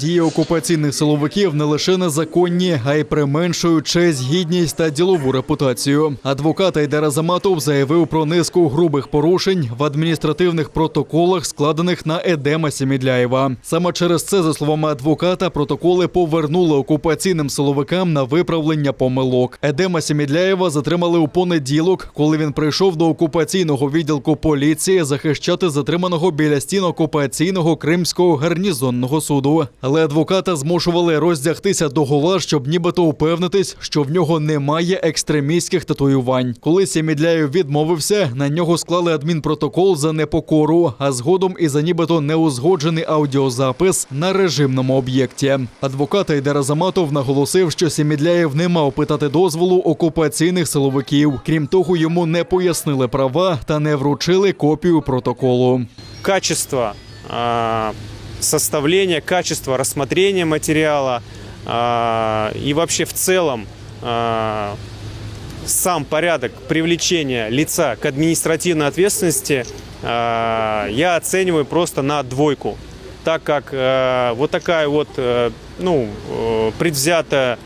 Дії окупаційних силовиків не лише незаконні, а й применшують честь, гідність та ділову репутацію. Адвокат Айдар Азаматов заявив про низку грубих порушень в адміністративних протоколах, складених на Едема Сімідляєва. Саме через це, за словами адвоката, протоколи повернули окупаційним силовикам на виправлення помилок. Едема Сімідляєва затримали у понеділок, коли він прийшов до окупаційного відділку поліції захищати затриманого біля стін окупаційного кримського гарнізонного суду. Але адвоката змушували роздягтися до гола, щоб нібито упевнитись, що в нього немає екстремістських татуювань. Коли Сімідляєв відмовився, на нього склали адмінпротокол за непокору, а згодом і за нібито неузгоджений аудіозапис на режимному об'єкті. Адвокат Айдар Азаматов наголосив, що Сімідляєв не мав питати дозволу окупаційних силовиків. Крім того, йому не пояснили права та не вручили копію протоколу. качество а, составления, качество рассмотрения материала а, и вообще в целом а, сам порядок привлечения лица к административной ответственности а, я оцениваю просто на двойку, так как вот такая вот э, ну э, предвзятая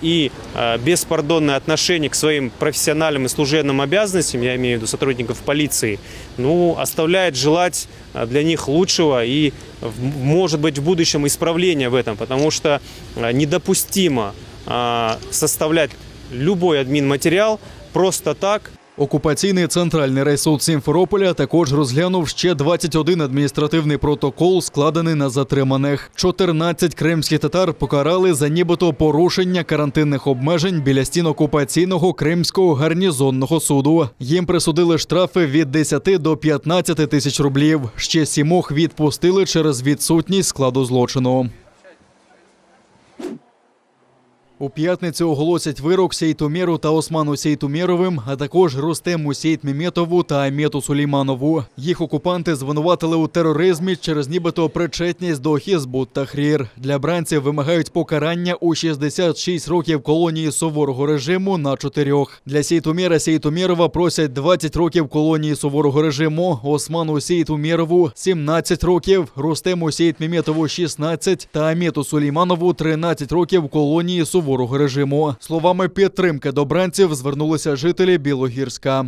и э, беспардонное отношение к своим профессиональным и служебным обязанностям, я имею в виду сотрудников полиции, ну, оставляет желать э, для них лучшего и, может быть, в будущем исправления в этом, потому что э, недопустимо э, составлять любой админматериал просто так, Окупаційний центральний райсуд Сімферополя також розглянув ще 21 адміністративний протокол, складений на затриманих. 14 кримських татар покарали за нібито порушення карантинних обмежень біля стін окупаційного кримського гарнізонного суду. Їм присудили штрафи від 10 до 15 тисяч рублів. Ще сімох відпустили через відсутність складу злочину. У п'ятницю оголосять вирок Сейтумєру та Осману Сейтумєровим, а також Рустему Сейтміметову та Амету Сулейманову. Їх окупанти звинуватили у тероризмі через нібито причетність до Хізбут та Хрір. Для бранців вимагають покарання у 66 років колонії суворого режиму на чотирьох. Для Сейтумєра Сейтумєрова просять 20 років колонії суворого режиму, Осману Сейтумєрову 17 років, Рустему Сейтміметову 16 та Амету Сулейманову 13 років колонії суворого режиму. Словами підтримки до бранців звернулися жителі Білогірська.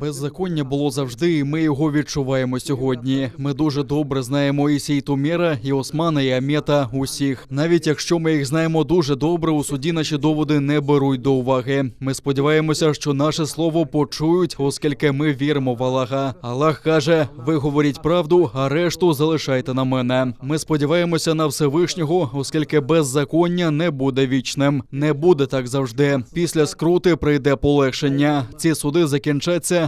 Беззаконня було завжди, і ми його відчуваємо сьогодні. Ми дуже добре знаємо і Сейтуміра, і Османа, і Амета, усіх. Навіть якщо ми їх знаємо дуже добре, у суді наші доводи не беруть до уваги. Ми сподіваємося, що наше слово почують, оскільки ми віримо в Аллаха. Аллах каже: ви говоріть правду, а решту залишайте на мене. Ми сподіваємося на Всевишнього, оскільки беззаконня не буде вічним. Не буде так завжди. Після скрути прийде полегшення. Ці суди закінчаться,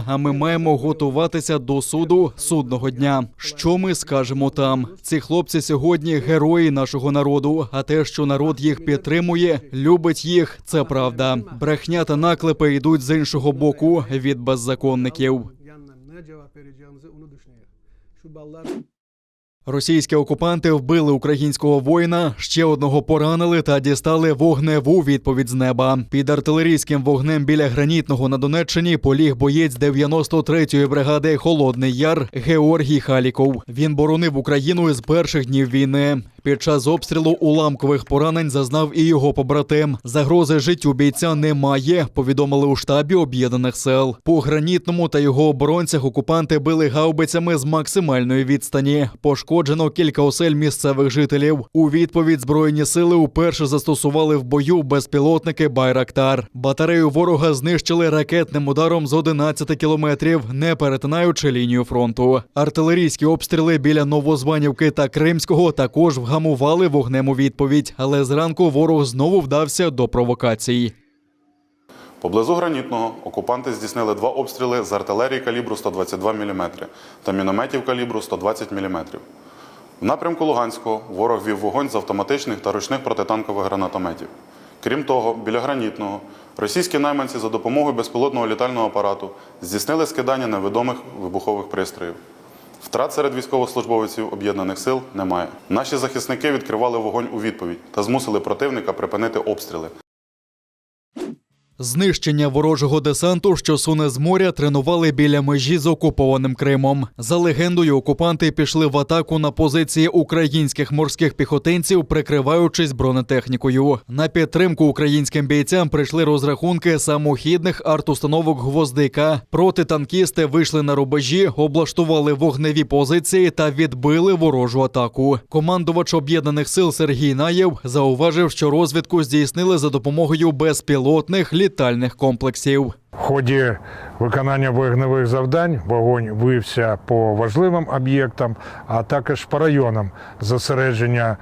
а ми маємо готуватися до суду судного дня. Що ми скажемо там? Ці хлопці сьогодні герої нашого народу. А те, що народ їх підтримує, любить їх, це правда. Брехня та наклепи йдуть з іншого боку від беззаконників. Російські окупанти вбили українського воїна, ще одного поранили та дістали вогневу відповідь з неба. Під артилерійським вогнем біля гранітного на Донеччині поліг боєць 93-ї бригади Холодний Яр Георгій Халіков. Він боронив Україну із перших днів війни. Під час обстрілу уламкових поранень зазнав і його побратим. Загрози життю бійця немає. Повідомили у штабі об'єднаних сил. По гранітному та його оборонцях окупанти били гаубицями з максимальної відстані. Пошкоджено кілька осель місцевих жителів. У відповідь збройні сили уперше застосували в бою безпілотники Байрактар. Батарею ворога знищили ракетним ударом з 11 кілометрів, не перетинаючи лінію фронту. Артилерійські обстріли біля Новозванівки та Кримського також вгамували вогнем у відповідь, але зранку ворог знову вдався до провокацій. Поблизу гранітного окупанти здійснили два обстріли з артилерії калібру 122 мм та мінометів калібру 120 мм. В напрямку Луганського ворог вів вогонь з автоматичних та ручних протитанкових гранатометів. Крім того, біля гранітного російські найманці за допомогою безпілотного літального апарату здійснили скидання невідомих вибухових пристроїв. Втрат серед військовослужбовців об'єднаних сил немає. Наші захисники відкривали вогонь у відповідь та змусили противника припинити обстріли. Знищення ворожого десанту, що суне з моря, тренували біля межі з окупованим Кримом. За легендою, окупанти пішли в атаку на позиції українських морських піхотинців, прикриваючись бронетехнікою. На підтримку українським бійцям прийшли розрахунки самохідних артустановок гвоздика. Протитанкісти вийшли на рубежі, облаштували вогневі позиції та відбили ворожу атаку. Командувач об'єднаних сил Сергій Наєв зауважив, що розвідку здійснили за допомогою безпілотних літальних комплексів. В ході виконання вогневих завдань вогонь вився по важливим об'єктам, а також по районам зосередження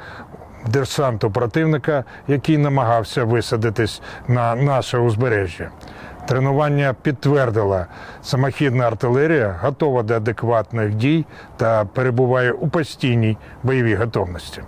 десанту противника, який намагався висадитись на наше узбережжя. Тренування підтвердило, самохідна артилерія готова до адекватних дій та перебуває у постійній бойовій готовності.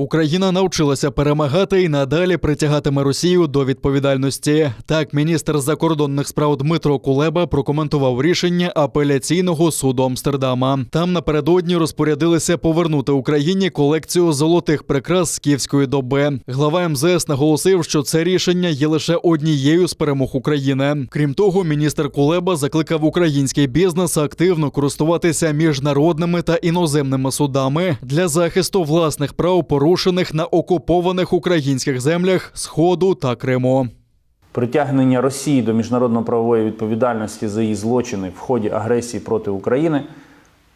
Україна навчилася перемагати і надалі притягатиме Росію до відповідальності. Так, міністр закордонних справ Дмитро Кулеба прокоментував рішення апеляційного суду Амстердама. Там напередодні розпорядилися повернути Україні колекцію золотих прикрас з київської доби. Глава МЗС наголосив, що це рішення є лише однією з перемог України. Крім того, міністр Кулеба закликав український бізнес активно користуватися міжнародними та іноземними судами для захисту власних прав порушених на окупованих українських землях Сходу та Криму. Притягнення Росії до міжнародно-правової відповідальності за її злочини в ході агресії проти України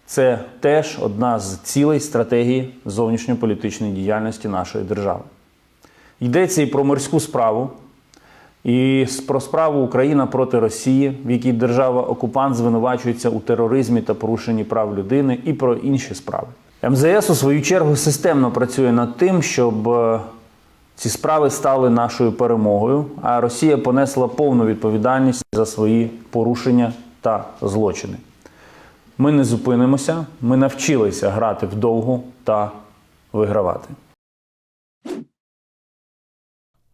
це теж одна з цілей стратегії зовнішньополітичної діяльності нашої держави. Йдеться і про морську справу, і про справу Україна проти Росії, в якій держава-окупант звинувачується у тероризмі та порушенні прав людини, і про інші справи. МЗС у свою чергу системно працює над тим, щоб е, ці справи стали нашою перемогою, а Росія понесла повну відповідальність за свої порушення та злочини. Ми не зупинимося, ми навчилися грати вдовгу та вигравати.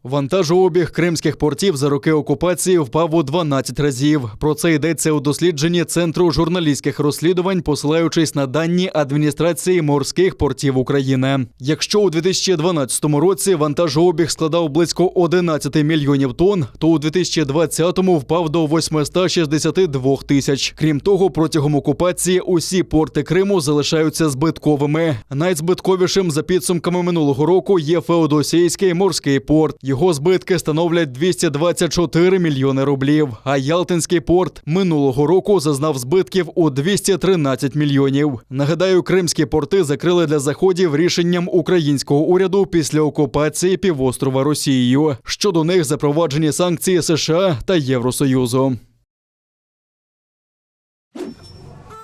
Вантажообіг кримських портів за роки окупації впав у 12 разів. Про це йдеться у дослідженні Центру журналістських розслідувань, посилаючись на дані адміністрації морських портів України. Якщо у 2012 році вантажообіг складав близько 11 мільйонів тонн, то у 2020-му впав до 862 тисяч. Крім того, протягом окупації усі порти Криму залишаються збитковими. Найзбитковішим за підсумками минулого року є Феодосійський морський порт. Його збитки становлять 224 мільйони рублів. А Ялтинський порт минулого року зазнав збитків у 213 мільйонів. Нагадаю, кримські порти закрили для заходів рішенням українського уряду після окупації півострова Росією. Щодо них запроваджені санкції США та Євросоюзу.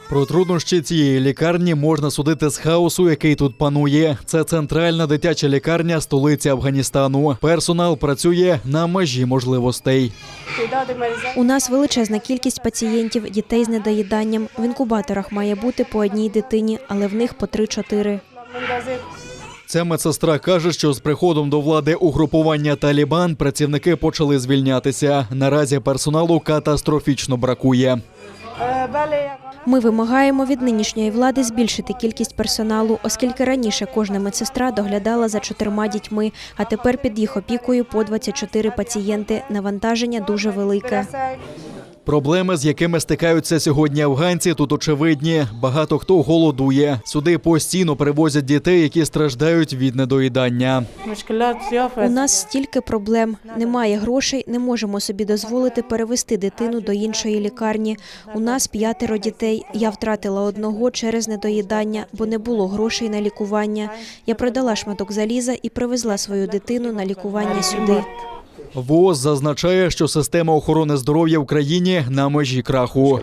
Про труднощі цієї лікарні можна судити з хаосу, який тут панує. Це центральна дитяча лікарня столиці Афганістану. Персонал працює на межі можливостей. У нас величезна кількість пацієнтів, дітей з недоїданням. В інкубаторах має бути по одній дитині, але в них по 3-4. Ця медсестра каже, що з приходом до влади угрупування Талібан працівники почали звільнятися. Наразі персоналу катастрофічно бракує. Ми вимагаємо від нинішньої влади збільшити кількість персоналу, оскільки раніше кожна медсестра доглядала за чотирма дітьми, а тепер під їх опікою по 24 пацієнти. Навантаження дуже велике. Проблеми, з якими стикаються сьогодні афганці, тут очевидні. Багато хто голодує. Сюди постійно привозять дітей, які страждають від недоїдання. У нас стільки проблем. Немає грошей, не можемо собі дозволити перевести дитину до іншої лікарні. У нас п'ятеро дітей. Я втратила одного через недоїдання, бо не було грошей на лікування. Я продала шматок заліза і привезла свою дитину на лікування сюди. ВООЗ зазначає, що система охорони здоров'я в країні на межі краху.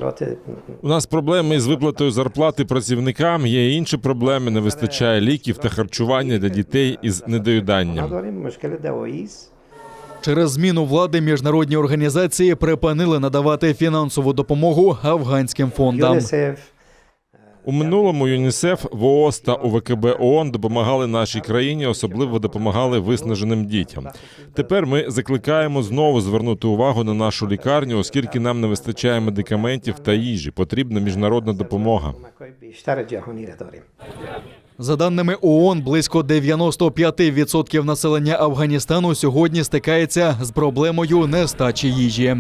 У нас проблеми із виплатою зарплати працівникам. Є інші проблеми. Не вистачає ліків та харчування для дітей із недоїданням. Через зміну влади міжнародні організації припинили надавати фінансову допомогу афганським фондам. У минулому ЮНІСЕФ, ВООЗ та УВКБ ООН допомагали нашій країні, особливо допомагали виснаженим дітям. Тепер ми закликаємо знову звернути увагу на нашу лікарню, оскільки нам не вистачає медикаментів та їжі. Потрібна міжнародна допомога. За даними ООН, близько 95% населення Афганістану сьогодні стикається з проблемою нестачі їжі.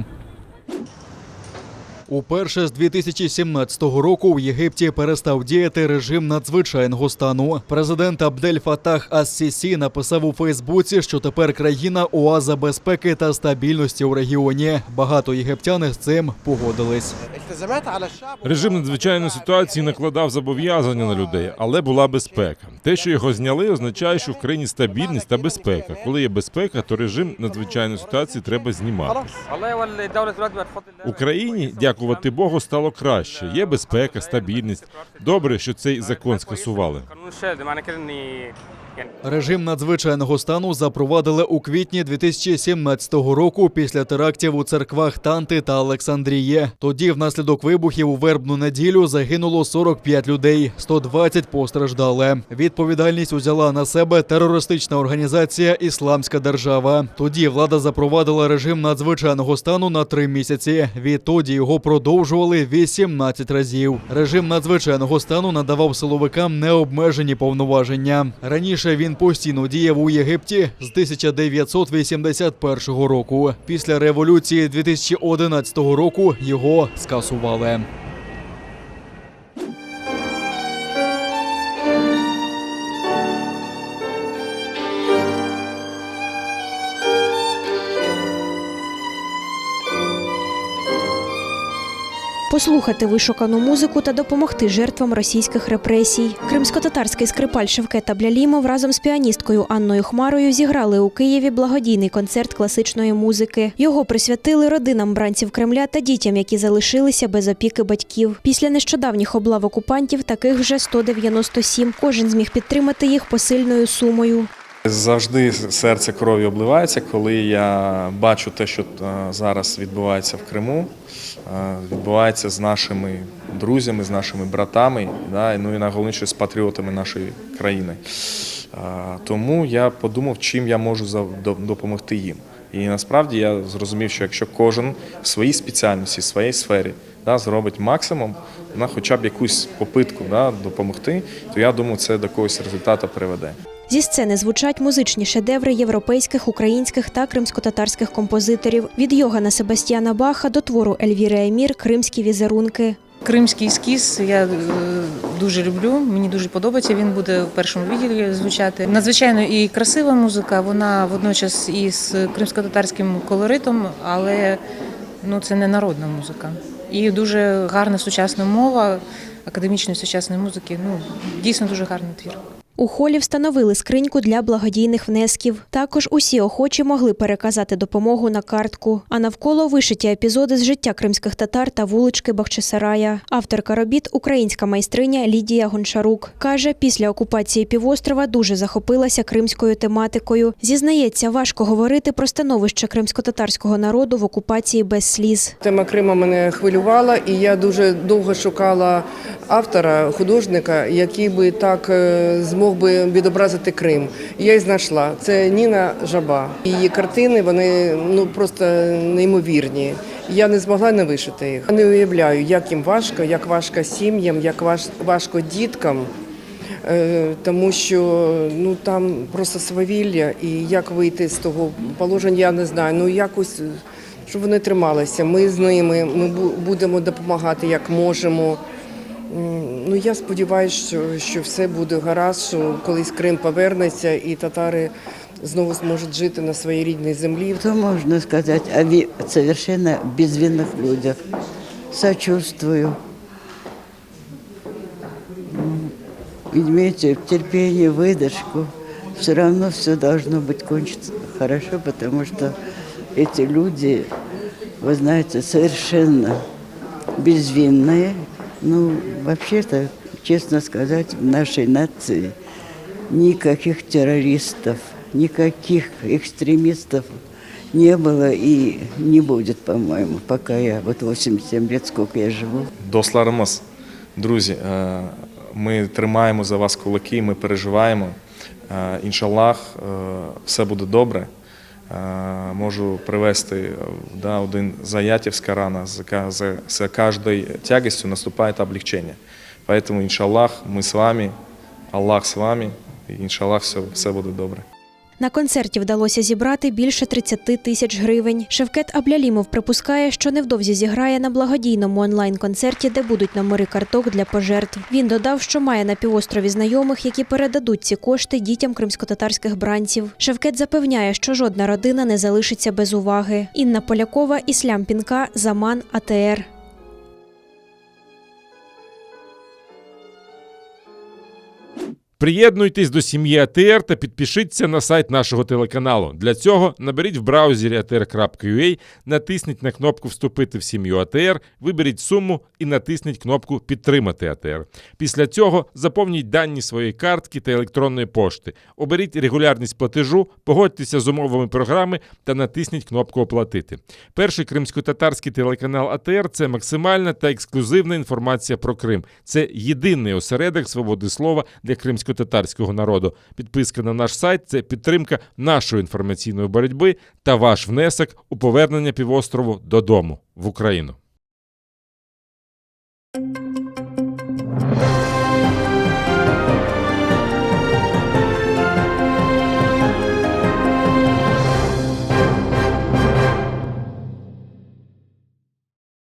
Уперше з 2017 року в Єгипті перестав діяти режим надзвичайного стану. Президент Абдель Фатах Ас-Сісі написав у Фейсбуці, що тепер країна оаза безпеки та стабільності у регіоні. Багато єгиптяни з цим погодились. Режим надзвичайної ситуації накладав зобов'язання на людей, але була безпека. Те, що його зняли, означає, що в країні стабільність та безпека. Коли є безпека, то режим надзвичайної ситуації треба знімати. Україні, дякувати Богу, стало краще. Є безпека, стабільність. Добре, що цей закон скасували. Режим надзвичайного стану запровадили у квітні 2017 року після терактів у церквах Танти та Олександрії. Тоді, внаслідок вибухів у вербну неділю, загинуло 45 людей, 120 постраждали. Відповідальність узяла на себе терористична організація Ісламська держава. Тоді влада запровадила режим надзвичайного стану на три місяці. Відтоді його продовжували 18 разів. Режим надзвичайного стану надавав силовикам необмежені повноваження. Раніше він постійно діяв у Єгипті з 1981 року. Після революції 2011 року його скасували. Послухати вишукану музику та допомогти жертвам російських репресій. Кримсько-татарський скрипаль Шевкет Аблялімов разом з піаністкою Анною Хмарою зіграли у Києві благодійний концерт класичної музики. Його присвятили родинам бранців Кремля та дітям, які залишилися без опіки батьків. Після нещодавніх облав окупантів таких вже 197. Кожен зміг підтримати їх посильною сумою. Завжди серце кров'ю обливається, коли я бачу те, що е, зараз відбувається в Криму, відбувається з нашими друзями, з нашими братами, да, ну і найголовніше з патріотами нашої країни. Е, Тому я подумав, чим я можу допомогти їм. І насправді я зрозумів, що якщо кожен в своїй спеціальності, в своїй сфері да, зробить максимум, на хоча б якусь попитку да, допомогти, то я думаю, це до якогось результату приведе. Зі сцени звучать музичні шедеври європейських, українських та кримсько-татарських композиторів від Йогана Себастьяна Баха до твору Ельвіри Емір Кримські візерунки. Кримський ескіз я е, дуже люблю. Мені дуже подобається. Він буде в першому відділі звучати. Надзвичайно і красива музика. Вона водночас і з кримсько-татарським колоритом, але ну це не народна музика. І дуже гарна сучасна мова академічної сучасної музики. Ну дійсно дуже гарний твір. У холі встановили скриньку для благодійних внесків. Також усі охочі могли переказати допомогу на картку. А навколо вишиті епізоди з життя кримських татар та вулички Бахчисарая. Авторка робіт українська майстриня Лідія Гончарук каже, після окупації півострова дуже захопилася кримською тематикою. Зізнається, важко говорити про становище кримсько-татарського народу в окупації без сліз. Тема Крима мене хвилювала, і я дуже довго шукала автора, художника, який би так е, змог би відобразити Крим. І я й знайшла. Це Ніна Жаба. Її картини вони ну просто неймовірні. Я не змогла не вишити їх. Не уявляю, як їм важко, як важко сім'ям, як важ- важко діткам. Е, Тому що ну там просто свавілля, і як вийти з того положення, я не знаю. Ну якось щоб вони трималися. Ми з ними, ми будемо допомагати як можемо. М, Ну я сподіваюся, що, що все буде гаразд, що колись Крим повернеться і татари знову зможуть жити на своїй рідній землі. Что можно сказать о ви- совершенно безвинных людях? Сочувствую. М, Имейте терпение, выдержку. Все равно все должно быть кончиться хорошо, потому что эти люди, вы знаете, совершенно безвинные. Ну, вообще-то, честно сказать, в нашей нации никаких террористов, никаких экстремистов не было и не будет, по-моему, пока я, вот 87 лет, сколько я живу. Досларимось. Друзі, е, ми тримаємо за вас кулаки, ми переживаємо. Е, Іншаллах, е, все буде добре. Е, Можу привести е, да, один заятівська рана. За, за, за кожною тягостю наступає облегчення. Поэтому, іншаллах, ми з вами, Аллах з вами, і іншаллах, все, все буде добре. На концерті вдалося зібрати більше 30 тисяч гривень. Шевкет Аблялімов припускає, що невдовзі зіграє на благодійному онлайн-концерті, де будуть номери карток для пожертв. Він додав, що має на півострові знайомих, які передадуть ці кошти дітям кримськотатарських бранців. Шевкет запевняє, що жодна родина не залишиться без уваги. Інна Полякова, Іслям Пінка, Заман, АТР. Приєднуйтесь до сім'ї АТР та підпишіться на сайт нашого телеканалу. Для цього наберіть в браузері atr.ua, натисніть на кнопку Вступити в сім'ю АТР, виберіть суму і натисніть кнопку Підтримати АТР. Після цього заповніть дані своєї картки та електронної пошти. Оберіть регулярність платежу, погодьтеся з умовами програми та натисніть кнопку Оплатити. Перший кримсько-татарський телеканал АТР це максимальна та ексклюзивна інформація про Крим. Це єдиний осередок свободи слова для кримсько-татарського народу. Підписка на наш сайт це підтримка нашої інформаційної боротьби та ваш внесок у повернення півострову додому в Україну.